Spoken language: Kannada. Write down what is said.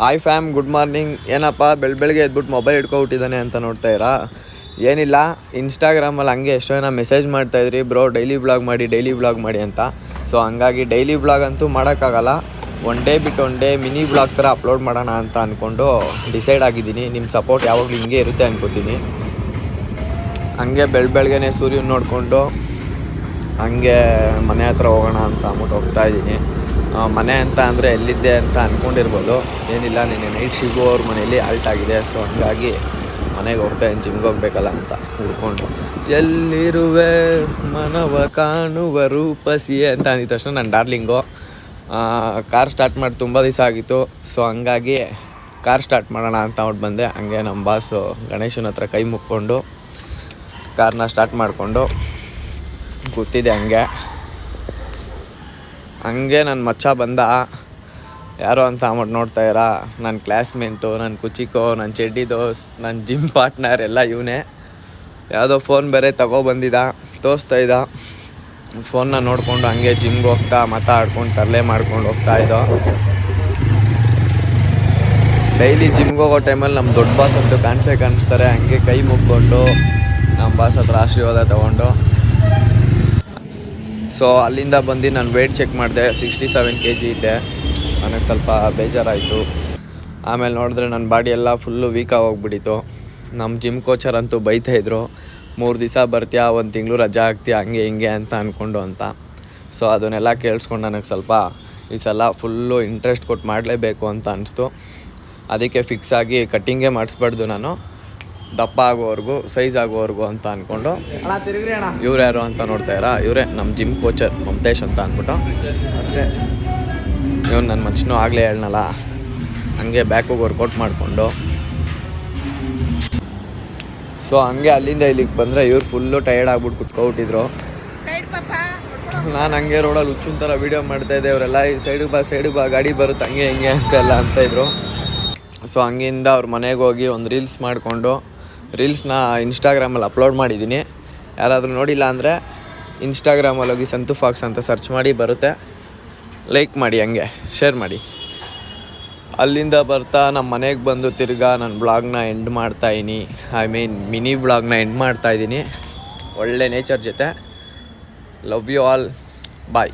ಹಾಯ್ ಫ್ಯಾಮ್ ಗುಡ್ ಮಾರ್ನಿಂಗ್ ಏನಪ್ಪ ಬೆಳ ಬೆಳಗ್ಗೆ ಎದ್ಬಿಟ್ಟು ಮೊಬೈಲ್ ಹಿಡ್ಕೊಬಿಟ್ಟಿದ್ದಾನೆ ಅಂತ ನೋಡ್ತಾ ಇರಾ? ಏನಿಲ್ಲ ಇನ್ಸ್ಟಾಗ್ರಾಮಲ್ಲಿ ಹಂಗೆ ಎಷ್ಟೋ ಜನ ಮೆಸೇಜ್ ಮಾಡ್ತಾಯಿದ್ರಿ ಬ್ರೋ ಡೈಲಿ ಬ್ಲಾಗ್ ಮಾಡಿ ಡೈಲಿ ಬ್ಲಾಗ್ ಮಾಡಿ ಅಂತ. ಸೊ ಹಂಗಾಗಿ ಡೈಲಿ ಬ್ಲಾಗ್ ಅಂತೂ ಮಾಡೋಕ್ಕಾಗಲ್ಲ. ಒನ್ ಡೇ ಬಿಟ್ಟು ಒನ್ ಡೇ ಮಿನಿ ಬ್ಲಾಗ್ ಥರ ಅಪ್ಲೋಡ್ ಮಾಡೋಣ ಅಂತ ಅಂದ್ಕೊಂಡು ಡಿಸೈಡ್ ಆಗಿದ್ದೀನಿ. ನಿಮ್ಮ ಸಪೋರ್ಟ್ ಯಾವಾಗಲೂ ಹಿಂಗೆ ಇರುತ್ತೆ ಅನ್ಕೋತೀನಿ. ಹಂಗೆ ಬೆಳ್ ಬೆಳಗ್ಗೆನೆ ಸೂರ್ಯನ ನೋಡಿಕೊಂಡು ಹಂಗೆ ಮನೆ ಹತ್ರ ಹೋಗೋಣ ಅಂತ ಅಂದ್ಬಿಟ್ಟು ಹೋಗ್ತಾ ಇದ್ದೀನಿ. ಮನೆ ಅಂತ ಅಂದರೆ ಎಲ್ಲಿದ್ದೆ ಅಂತ ಅಂದ್ಕೊಂಡಿರ್ಬೋದು ಏನಿಲ್ಲ, ನಿನ್ನೆ ನೈಟ್ ಸಿಗುವವ್ರ ಅವ್ರ ಮನೇಲಿ ಆಲ್ಟ್ ಆಗಿದೆ. ಸೊ ಹಂಗಾಗಿ ಮನೆಗೆ ಹೋಗ್ತಾ ಜಿಮ್ಗೆ ಹೋಗ್ಬೇಕಲ್ಲ ಅಂತ ಹುಡ್ಕೊಂಡು. ಎಲ್ಲಿರುವೆ? ಮನವ ಕಾಣುವ ರೂಪಸಿಯೇ ಅಂತ ಅಂದಿದ ತಕ್ಷಣ ನನ್ನ ಡಾರ್ಲಿಂಗು ಕಾರ್ ಸ್ಟಾರ್ಟ್ ಮಾಡಿ ತುಂಬ ದಿವಸ ಆಗಿತ್ತು. ಸೊ ಹಂಗಾಗಿ ಕಾರ್ ಸ್ಟಾರ್ಟ್ ಮಾಡೋಣ ಅಂತ ಅವ್ರು ಬಂದೆ. ಹಂಗೆ ನಮ್ಮ ಬಾಸು ಗಣೇಶನ ಹತ್ರ ಕೈ ಮುಕ್ಕೊಂಡು ಕಾರ್ನ ಸ್ಟಾರ್ಟ್ ಮಾಡಿಕೊಂಡು ಗೊತ್ತಿದೆ ಹಂಗೆ. ಹಂಗೆ ನನ್ನ ಮಚ್ಚ ಬಂದ. ಯಾರು ಅಂತ ಅಂದ್ಬಿಟ್ಟು ನೋಡ್ತಾ ಇರಾ? ನನ್ನ ಕ್ಲಾಸ್ಮೇಟು ನನ್ನ ಕುಚಿಕೋ ನನ್ನ ಚೆಡ್ಡಿ ದೋಸ್ ನನ್ನ ಜಿಮ್ ಪಾರ್ಟ್ನರ್ ಎಲ್ಲ ಇವನೇ. ಯಾವುದೋ ಫೋನ್ ಬೇರೆ ತಗೊಬಂದಿದ್ದ ತೋರಿಸ್ತಾ ಇದ್ದ ಫೋನ್ನ ನೋಡಿಕೊಂಡು ಹಂಗೆ ಜಿಮ್ಗೆ ಹೋಗ್ತಾ ಮಾತಾಡ್ಕೊಂಡು ತರಲೆ ಮಾಡ್ಕೊಂಡು ಹೋಗ್ತಾ ಇದ್ದೋ. ಡೈಲಿ ಜಿಮ್ಗೆ ಹೋಗೋ ಟೈಮಲ್ಲಿ ನಮ್ಮ ದೊಡ್ಡ ಬಾಸ್ ಅಂತೂ ಕಾಣಿಸೇ ಕಾಣಿಸ್ತಾರೆ. ಹಂಗೆ ಕೈ ಮುಗ್ಕೊಂಡು ನಮ್ಮ ಬಾಸ್ ಹತ್ರ ಆಶೀರ್ವಾದ ತೊಗೊಂಡು. ಸೊ ಅಲ್ಲಿಂದ ಬಂದು ನಾನು ವೆಯ್ಟ್ ಚೆಕ್ ಮಾಡಿದೆ ಸಿಕ್ಸ್ಟಿ ಸೆವೆನ್ ಕೆ ಜಿ ಇದ್ದೆ. ನನಗೆ ಸ್ವಲ್ಪ ಬೇಜಾರಾಯಿತು. ಆಮೇಲೆ ನೋಡಿದ್ರೆ ನನ್ನ ಬಾಡಿ ಎಲ್ಲ ಫುಲ್ಲು ವೀಕ್ ಹೋಗ್ಬಿಟ್ಟಿತ್ತು ನಮ್ಮ ಜಿಮ್ ಕೋಚರ್ ಅಂತೂ ಬೈತಾ ಇದ್ರು, ಮೂರು ದಿವಸ ಬರ್ತೀಯಾ, ಒಂದು ತಿಂಗಳು ರಜಾ ಆಗ್ತೀಯಾ ಹಂಗೆ ಹಿಂಗೆ ಅಂತ ಅಂದ್ಕೊಂಡು ಅಂತ. ಸೊ ಅದನ್ನೆಲ್ಲ ಕೇಳಿಸ್ಕೊಂಡು ನನಗೆ ಸ್ವಲ್ಪ ಈ ಸಲ ಫುಲ್ಲು ಇಂಟ್ರೆಸ್ಟ್ ಕೊಟ್ಟು ಮಾಡಲೇಬೇಕು ಅಂತ ಅನಿಸ್ತು. ಅದಕ್ಕೆ ಫಿಕ್ಸ್ ಆಗಿ ಕಟ್ಟಿಂಗೇ ಮಾಡಿಸ್ಬಾರ್ದು ನಾನು. ದಪ್ಪ ಆಗೋವರೆಗೂ ಸೈಜ್ ಆಗೋವರೆಗೂ ಅಂತ ಅಂದ್ಕೊಂಡು ಇವ್ರು ಯಾರು ಅಂತ ನೋಡ್ತಾ ಇರಾ? ಇವರೇ ನಮ್ಮ ಜಿಮ್ ಕೋಚರ್ ಮಮತೇಶ್ ಅಂತ ಅಂದ್ಬಿಟ್ಟು. ಇವನು ನನ್ನ ಮಚ್ಚನೂ ಆಗಲೇ ಹೇಳನಲ್ಲ? ಹಂಗೆ ಬ್ಯಾಕಿಗೆ ವರ್ಕೌಟ್ ಮಾಡಿಕೊಂಡು. ಸೊ ಹಂಗೆ ಅಲ್ಲಿಂದ ಇಲ್ಲಿಗೆ ಬಂದರೆ ಇವ್ರು ಫುಲ್ಲು ಟೈರ್ಡ್ ಆಗ್ಬಿಟ್ಟು ಕುತ್ಕೊಬಿಟ್ಟಿದ್ರು ನಾನು ಹಂಗೆ ರೋಡಲ್ಲಿ ಹುಚ್ಚಿನ ಥರ ವೀಡಿಯೋ ಮಾಡ್ತಾ ಇದ್ದೆ ಅವರೆಲ್ಲ ಈ ಸೈಡಿಗೆ ಬಾ ಸೈಡಿಗೆ ಬಾ ಗಾಡಿ ಬರುತ್ತೆ ಹಂಗೆ ಹಿಂಗೆ ಅಂತೆಲ್ಲ ಅಂತ ಇದ್ರು. ಸೊ ಹಂಗಿಂದ ಅವ್ರ ಮನೆಗೆ ಹೋಗಿ ಒಂದು ರೀಲ್ಸ್ ಮಾಡಿಕೊಂಡು ರೀಲ್ಸ್ನ ಇನ್ಸ್ಟಾಗ್ರಾಮಲ್ಲಿ ಅಪ್ಲೋಡ್ ಮಾಡಿದ್ದೀನಿ. ಯಾರಾದರೂ ನೋಡಿಲ್ಲ ಅಂದರೆ ಇನ್ಸ್ಟಾಗ್ರಾಮಲ್ಲಿ ಹೋಗಿ ಸಂತು ಫಾಕ್ಸ್ ಅಂತ ಸರ್ಚ್ ಮಾಡಿ, ಬರುತ್ತೆ. ಲೈಕ್ ಮಾಡಿ ಹಂಗೆ ಶೇರ್ ಮಾಡಿ. ಅಲ್ಲಿಂದ ಬರ್ತಾ ನಮ್ಮ ಮನೆಗೆ ಬಂದು ತಿರ್ಗಾ ನನ್ನ ಬ್ಲಾಗ್ನ ಎಂಡ್ ಮಾಡ್ತಾಯಿನಿ ಐ ಮೀನ್ ಮಿನಿ ಬ್ಲಾಗ್ನ ಎಂಡ್ ಮಾಡ್ತಾಯಿದ್ದೀನಿ ಒಳ್ಳೆ ನೇಚರ್ ಜೊತೆ. Love you all bye